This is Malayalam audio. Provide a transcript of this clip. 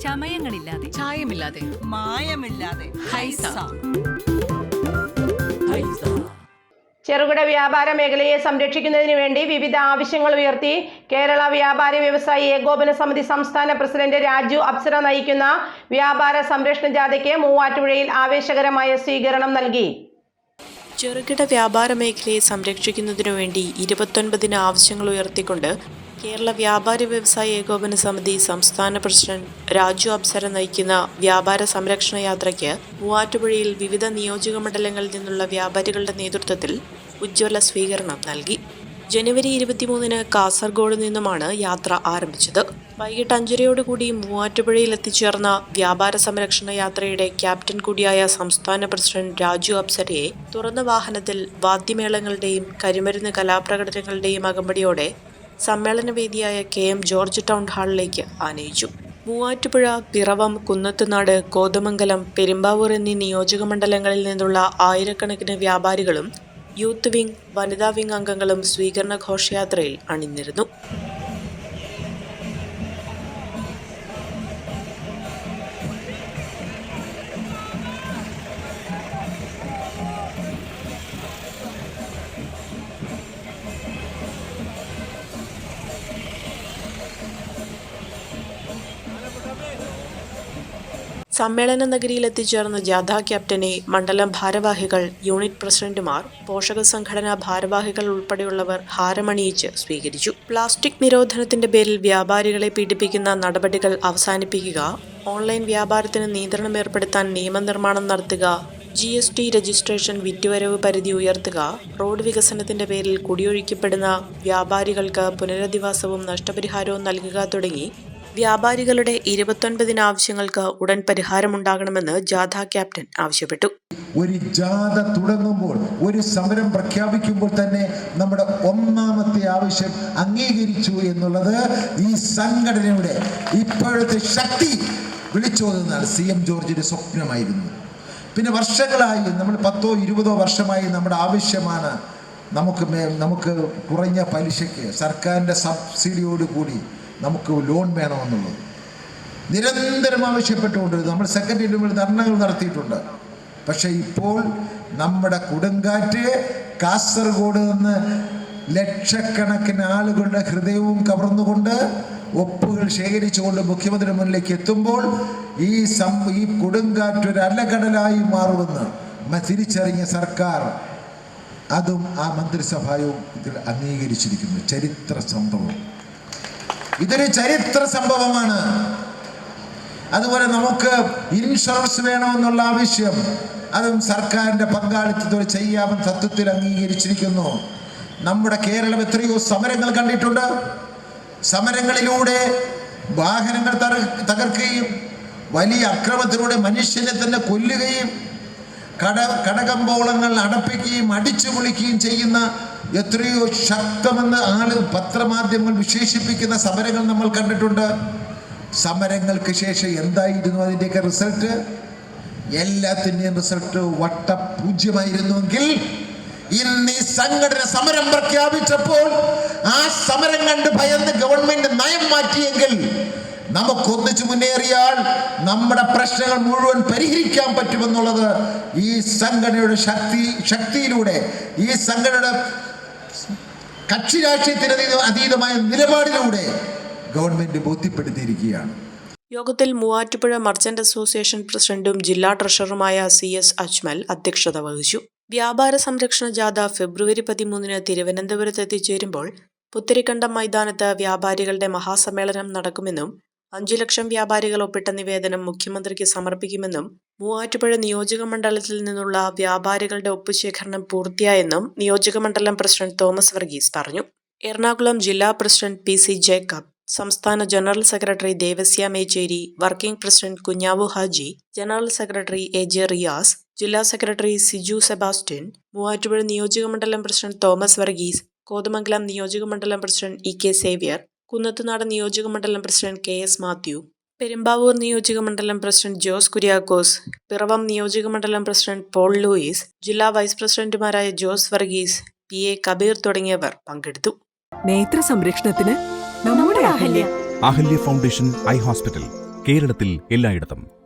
ചമയങ്ങളില്ലാതെ. ചായമില്ലാതെ. മായമില്ലാതെ. ഹൈസ. ചെറുകിട വ്യാപാര മേഖലയെ സംരക്ഷിക്കുന്നതിന് വേണ്ടി വിവിധ ആവശ്യങ്ങൾ ഉയർത്തി കേരള വ്യാപാര വ്യവസായി ഏകോപന സമിതി സംസ്ഥാന പ്രസിഡന്റ് രാജു അപ്സര നയിക്കുന്ന വ്യാപാര സംരക്ഷണ ജാഥയ്ക്ക് മൂവാറ്റുപുഴയിൽ ആവേശകരമായ സ്വീകരണം നൽകി. ചെറുകിട വ്യാപാര മേഖലയെ സംരക്ഷിക്കുന്നതിനു വേണ്ടി ഇരുപത്തൊൻപതിന് ആവശ്യങ്ങൾ ഉയർത്തിക്കൊണ്ട് കേരള വ്യാപാരി വ്യവസായ ഏകോപന സമിതി സംസ്ഥാന പ്രസിഡന്റ് രാജു അപ്സര നയിക്കുന്ന വ്യാപാര സംരക്ഷണ യാത്രയ്ക്ക് മൂവാറ്റുപുഴയിൽ വിവിധ നിയോജക മണ്ഡലങ്ങളിൽ നിന്നുള്ള വ്യാപാരികളുടെ നേതൃത്വത്തിൽ ഉജ്ജ്വല സ്വീകരണം നൽകി. ജനുവരി ഇരുപത്തിമൂന്നിന് കാസർഗോഡ് നിന്നുമാണ് യാത്ര ആരംഭിച്ചത്. വൈകിട്ട് അഞ്ചരയോടുകൂടി മൂവാറ്റുപുഴയിൽ എത്തിച്ചേർന്ന വ്യാപാര സംരക്ഷണ യാത്രയുടെ ക്യാപ്റ്റൻ കൂടിയായ സംസ്ഥാന പ്രസിഡന്റ് രാജു അപ്സരയെ തുറന്ന വാഹനത്തിൽ വാദ്യമേളങ്ങളുടെയും കരിമരുന്ന് കലാപ്രകടനങ്ങളുടെയും അകമ്പടിയോടെ സമ്മേളനവേദിയായ കെ എം ജോർജ് ടൗൺ ഹാളിലേക്ക് ആനയിച്ചു. മൂവാറ്റുപുഴ പിറവം കുന്നത്തുനാട് കോതമംഗലം പെരുമ്പാവൂർ എന്നീ നിയോജക മണ്ഡലങ്ങളിൽ നിന്നുള്ള ആയിരക്കണക്കിന് വ്യാപാരികളും യൂത്ത് വിംഗ് വനിതാ വിംഗ് അംഗങ്ങളും സ്വീകരണ ഘോഷയാത്രയിൽ അണിനിരുന്നു. സമ്മേളന നഗരിയിൽ എത്തിച്ചേർന്ന ജാഥ ക്യാപ്റ്റനെ മണ്ഡലം ഭാരവാഹികൾ യൂണിറ്റ് പ്രസിഡന്റുമാർ പോഷക സംഘടനാ ഭാരവാഹികൾ ഉൾപ്പെടെയുള്ളവർ ഹാരമണിയിച്ച് സ്വീകരിച്ചു. പ്ലാസ്റ്റിക് നിരോധനത്തിന്റെ പേരിൽ വ്യാപാരികളെ പീഡിപ്പിക്കുന്ന നടപടികൾ അവസാനിപ്പിക്കുക ഓൺലൈൻ വ്യാപാരത്തിന് നിയന്ത്രണം ഏർപ്പെടുത്താൻ നിയമനിർമ്മാണം നടത്തുക ജി എസ് ടി രജിസ്ട്രേഷൻ വിറ്റുവരവ് പരിധി ഉയർത്തുക റോഡ് വികസനത്തിന്റെ പേരിൽ കുടിയൊഴിക്കപ്പെടുന്ന വ്യാപാരികൾക്ക് പുനരധിവാസവും നഷ്ടപരിഹാരവും നൽകുക തുടങ്ങി വ്യാപാരികളുടെ ഇരുപത്തൊൻപതിന് ആവശ്യങ്ങൾക്ക് ഉടൻ പരിഹാരമുണ്ടാകണമെന്ന് ജാഥ ക്യാപ്റ്റൻ ആവശ്യപ്പെട്ടു. ഒരു ജാഥ തുടങ്ങുമ്പോൾ ഒരു സമരം പ്രഖ്യാപിക്കുമ്പോൾ തന്നെ നമ്മുടെ ഒന്നാമത്തെ ആവശ്യം അംഗീകരിച്ചു എന്നുള്ളത് ഈ സംഘടനയുടെ ഇപ്പോഴത്തെ ശക്തി വിളിച്ചോതുന്നതാണ് സി എം ജോർജിന്റെ സ്വപ്നമായിരുന്നു. പിന്നെ വർഷങ്ങളായി നമ്മൾ പത്തോ ഇരുപതോ വർഷമായി നമ്മുടെ ആവശ്യമാണ് നമുക്ക് നമുക്ക് കുറഞ്ഞ പലിശയ്ക്ക് സർക്കാരിന്റെ സബ്സിഡിയോട് കൂടി നമുക്ക് ലോൺ വേണമെന്നുള്ളത്. നിരന്തരം ആവശ്യപ്പെട്ടുകൊണ്ട് നമ്മൾ സെക്കൻഡ് മുമ്പിൽ ധർണകൾ നടത്തിയിട്ടുണ്ട്. പക്ഷേ ഇപ്പോൾ നമ്മുടെ കൊടുങ്കാറ്റ് കാസർഗോഡ് നിന്ന് ലക്ഷക്കണക്കിന് ആളുകളുടെ ഹൃദയവും കവർന്നുകൊണ്ട് ഒപ്പുകൾ ശേഖരിച്ചുകൊണ്ട് മുഖ്യമന്ത്രി മുന്നിലേക്ക് എത്തുമ്പോൾ ഈ സം ഈ കൊടുങ്കാറ്റ് ഒരു അലകടലായി മാറുമെന്ന് തിരിച്ചറിഞ്ഞ സർക്കാർ അതും ആ മന്ത്രിസഭയും ഇതിൽ അംഗീകരിച്ചിരിക്കുന്നു. ചരിത്ര സംഭവം. ഇതൊരു ചരിത്ര സംഭവമാണ്. അതുപോലെ നമുക്ക് ഇൻഷുറൻസ് വേണമെന്നുള്ള ആവശ്യം അതും സർക്കാരിന്റെ പങ്കാളിത്തത്തോടെ ചെയ്യാമെന്ന് തത്വത്തിൽ അംഗീകരിച്ചിരിക്കുന്നു. നമ്മുടെ കേരളം എത്രയോ സമരങ്ങൾ കണ്ടിട്ടുണ്ട്. സമരങ്ങളിലൂടെ വാഹനങ്ങൾ തകർക്കുകയും വലിയ അക്രമത്തിലൂടെ മനുഷ്യനെ തന്നെ കൊല്ലുകയും കട കടകമ്പോളങ്ങൾ അടപ്പിക്കുകയും അടിച്ചു പൊളിക്കുകയും ചെയ്യുന്ന എത്രയോ ശക്തമെന്ന് ആൾ പത്രമാധ്യമങ്ങൾ വിശേഷിപ്പിക്കുന്ന സമരങ്ങൾ നമ്മൾ കണ്ടിട്ടുണ്ട്. സമരങ്ങൾക്ക് ശേഷം എന്തായിരുന്നു അതിന്റെയൊക്കെ റിസൾട്ട്? എല്ലാത്തിന്റെയും റിസൾട്ട് വട്ടപൂജ്യമായിരുന്നുവെങ്കിൽ ഇന്ന് ഈ സംഘടന സമരം പ്രഖ്യാപിച്ചപ്പോൾ ആ സമരം കണ്ട് ഭയന്ന് ഗവൺമെന്റ് നയം മാറ്റിയെങ്കിൽ നമുക്കൊന്നിച്ചു മുന്നേറിയാൽ നമ്മുടെ പ്രശ്നങ്ങൾ മുഴുവൻ പരിഹരിക്കാൻ പറ്റുമെന്നുള്ളത് ഈ സംഘടനയുടെ ശക്തി ശക്തിയിലൂടെ ഈ സംഘടനയുടെ കക്ഷി രാഷ്ട്രീയത്തിന് അതീതമായ നിലപാടിലൂടെ ഗവൺമെന്റ് ബോധ്യപ്പെടുത്തിയിരിക്കുകയാണ്. യോഗത്തിൽ മൂവാറ്റുപുഴ മർച്ചന്റ് അസോസിയേഷൻ പ്രസിഡന്റും ജില്ലാ ട്രഷററുമായ സി എസ് അജ്മൽ അധ്യക്ഷത വഹിച്ചു. വ്യാപാര സംരക്ഷണ ജാഥ ഫെബ്രുവരി പതിമൂന്നിന് തിരുവനന്തപുരത്ത് എത്തിച്ചേരുമ്പോൾ പുത്തരിക്കണ്ടം മൈതാനത്ത് വ്യാപാരികളുടെ മഹാസമ്മേളനം നടക്കുമെന്നും അഞ്ചു ലക്ഷം വ്യാപാരികൾ ഒപ്പിട്ട നിവേദനം മുഖ്യമന്ത്രിക്ക് സമർപ്പിക്കുമെന്നും മൂവാറ്റുപുഴ നിയോജക മണ്ഡലത്തിൽ നിന്നുള്ള വ്യാപാരികളുടെ ഒപ്പുശേഖരണം പൂർത്തിയായെന്നും നിയോജക മണ്ഡലം പ്രസിഡന്റ് തോമസ് വർഗീസ് പറഞ്ഞു. എറണാകുളം ജില്ലാ പ്രസിഡന്റ് പി സി ജേക്കബ് സംസ്ഥാന general secretary Devasya Mecheri working president Kunjavu Haji general secretary A J Riyas ജില്ലാ സെക്രട്ടറി സിജു സെബാസ്റ്റ്യൻ മൂവാറ്റുപുഴ നിയോജക മണ്ഡലം പ്രസിഡന്റ് തോമസ് വർഗീസ് കോതമംഗലം നിയോജക മണ്ഡലം president E K Xavier Kunnathunad നിയോജക മണ്ഡലം president K S Mathew Perumbavoor നിയോജക മണ്ഡലം പ്രസിഡന്റ് ജോസ് കുര്യാക്കോസ് പിറവം നിയോജക മണ്ഡലം പ്രസിഡന്റ് പോൾ ലൂയിസ് ജില്ലാ വൈസ് പ്രസിഡന്റുമാരായ ജോസ് വർഗീസ് പി എ കബീർ തുടങ്ങിയവർ പങ്കെടുത്തു. നേത്ര സംരക്ഷണത്തിന് നമ്മുടെ Ahalya Ahalya foundation eye hospital കേരളത്തിൽ എല്ലായിടത്തും.